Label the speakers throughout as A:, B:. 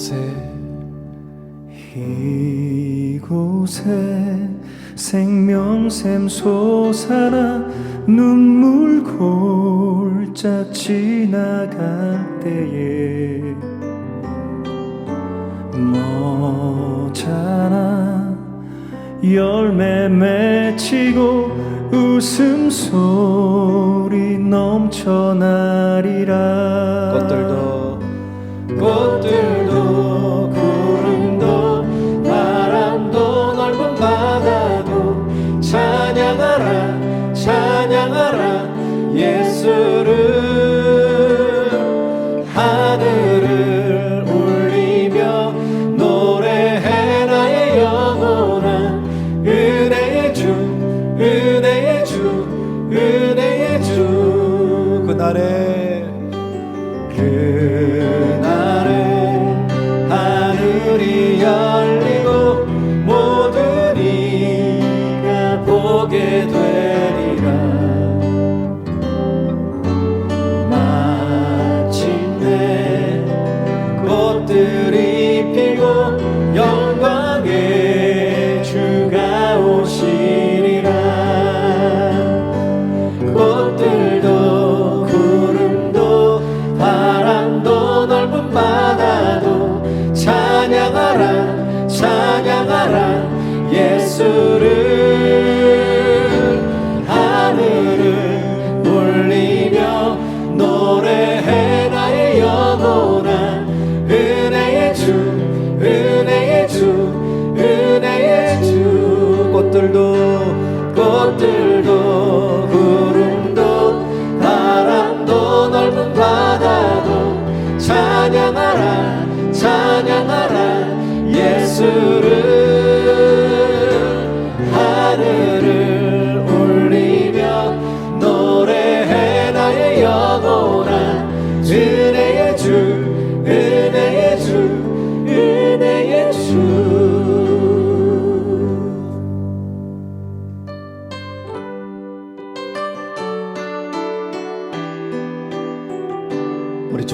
A: 이곳에
B: 이곳에 생명샘 솟아나 눈물 골짝 지나갈 때에 너잖아 열매 맺히고 웃음소리 넘쳐나리라.
A: 꽃들도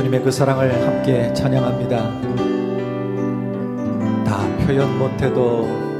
A: 주님의 그 사랑을 함께 찬양합니다. 다 표현 못해도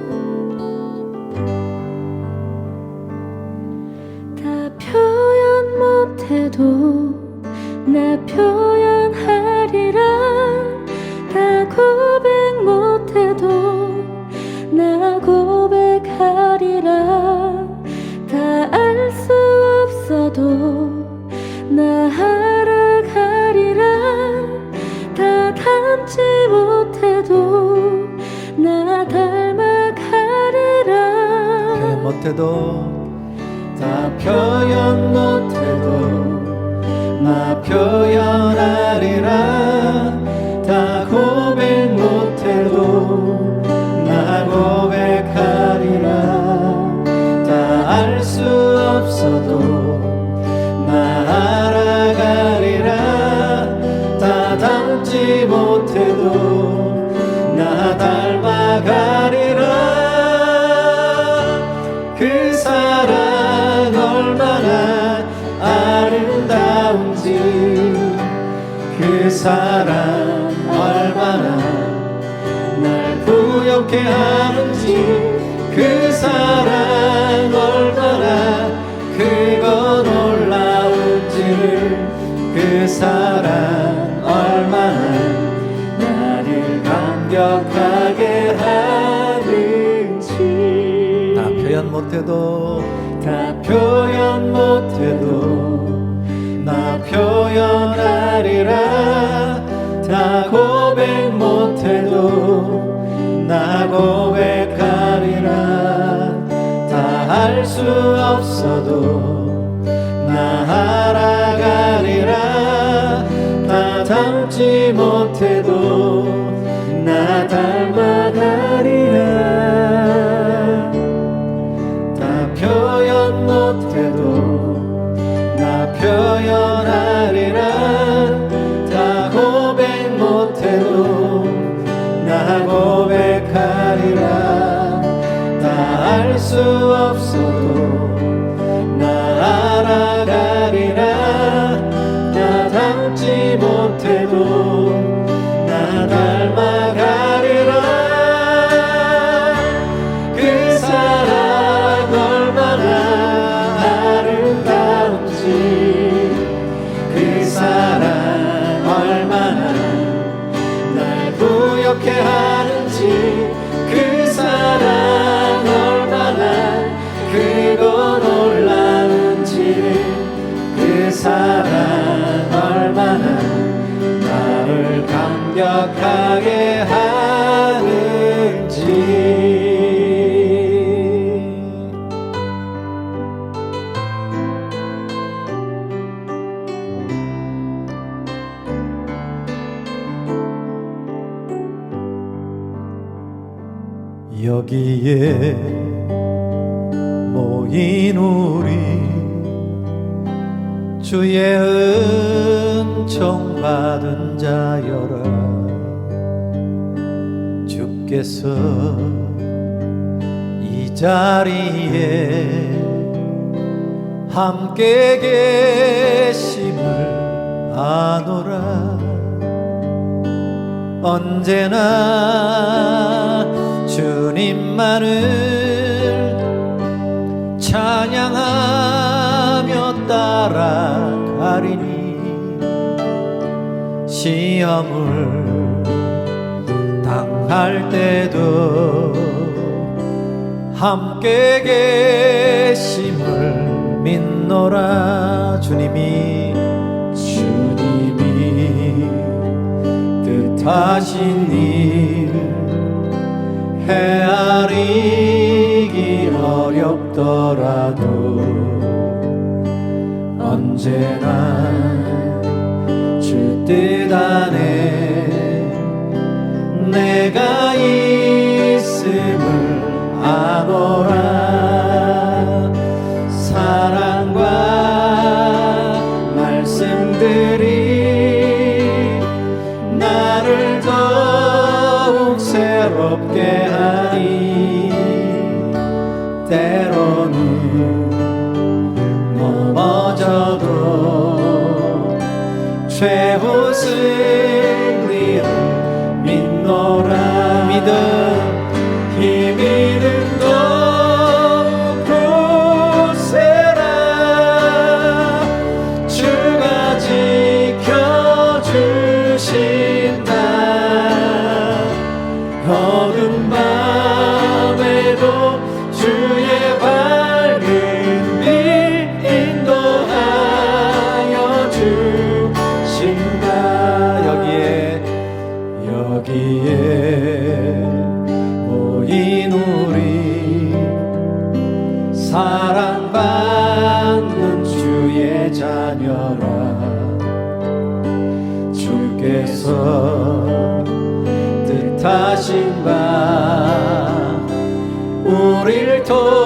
C: 못해도 다
A: 표현 못해도
B: 나 표현하리라 그 사랑 얼마나 아름다운지. 그 사랑 얼마나 날 부엽게 하는지. 그 사랑 얼마나 크고 놀라운지를. 그 사랑 얼마나 나를 감격하
A: 못해도
B: 다 표현 못해도 나 표현하리라. 다 고백 못해도 나 고백하리라. 다알수 없어도 나 알아가리라. 다 닮지 못해도 나 닮아 하는지. 여기에 모인 우리 주의 은총 받은 자여라 주께서 이 자리에 함께 계심을 아노라. 언제나 주님만을 찬양하며 따라가리니 시험을 당할 때도 함께 계심을 믿노라 주님이. 주님이 뜻하신 일 헤아리기 어렵더라도 언제나 주뜻 안에 내가 있음을 아노라. 사랑과 말씀들이 나를 더욱 새롭게 하니 때로는 넘어져도 최후 승 주께서 뜻하신 바 우리를 통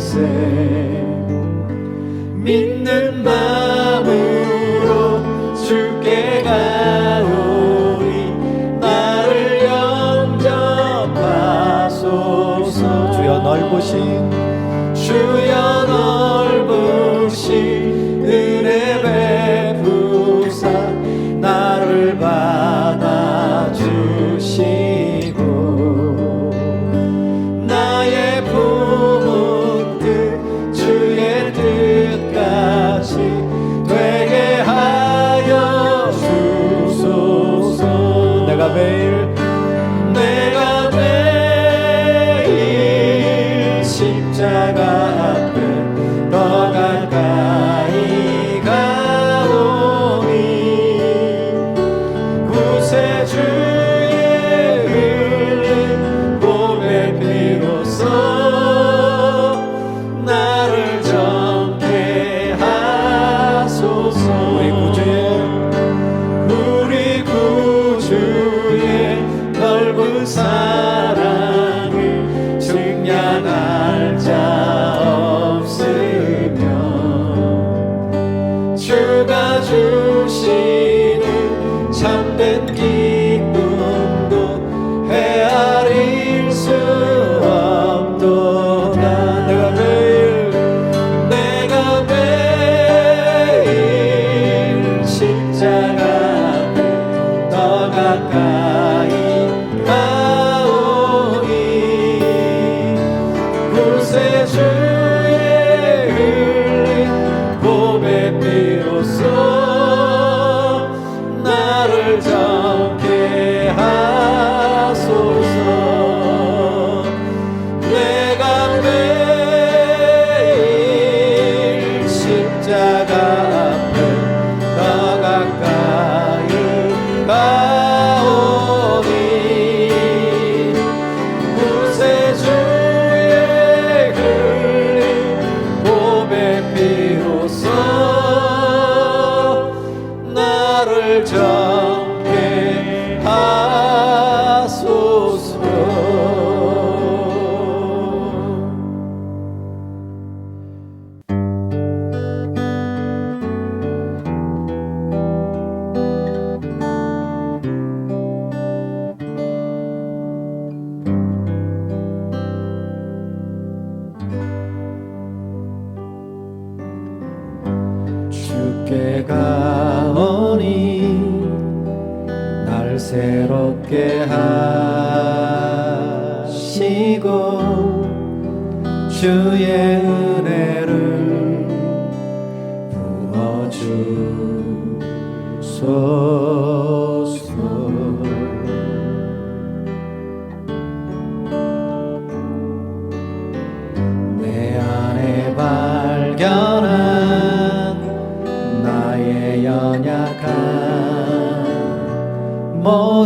B: 열쇠 믿는 마음으로 주께 가오니 나를 영접하소서. 주여 넓으신 주여 baby.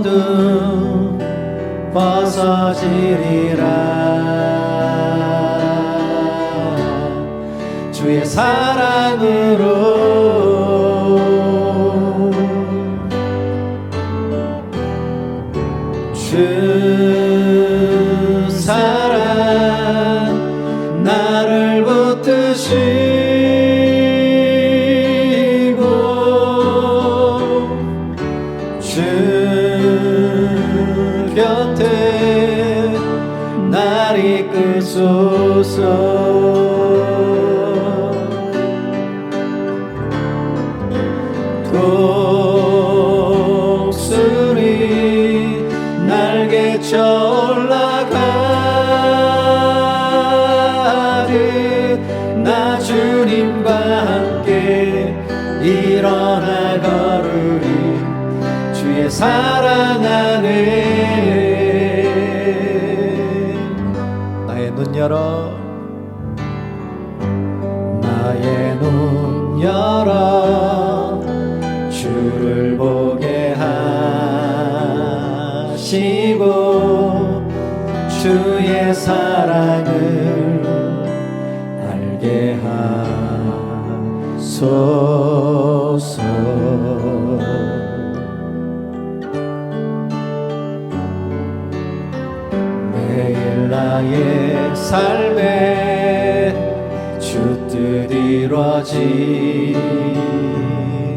B: 모두 벗어지리라. 주의 사랑으로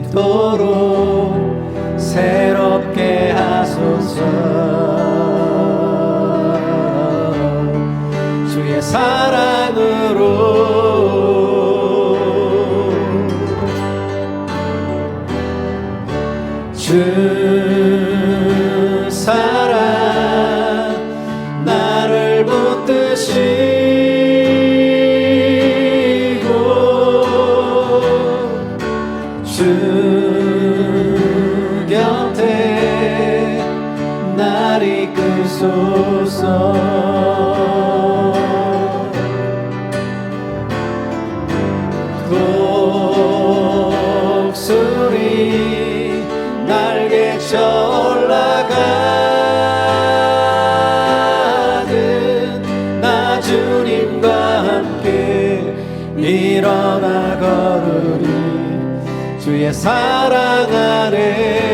B: 있도록 새롭게 하소서. 사랑하네.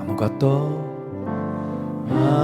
A: 아무것도
B: 아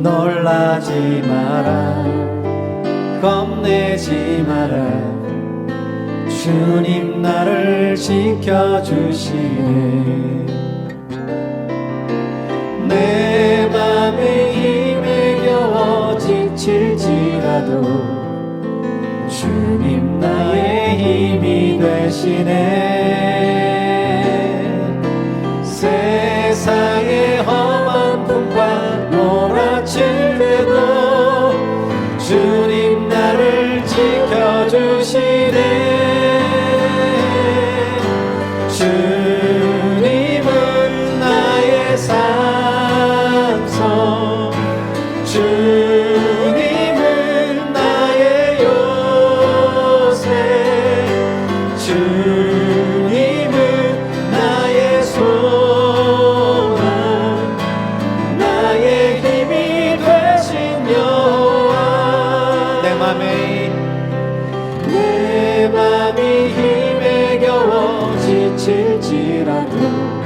B: 놀라지 마라. 겁내지 마라. 주님 나를 지켜주시네. 내 맘에 힘에 겨워 지칠지라도 주님 나의 힘이 되시네 겨워 지칠지라도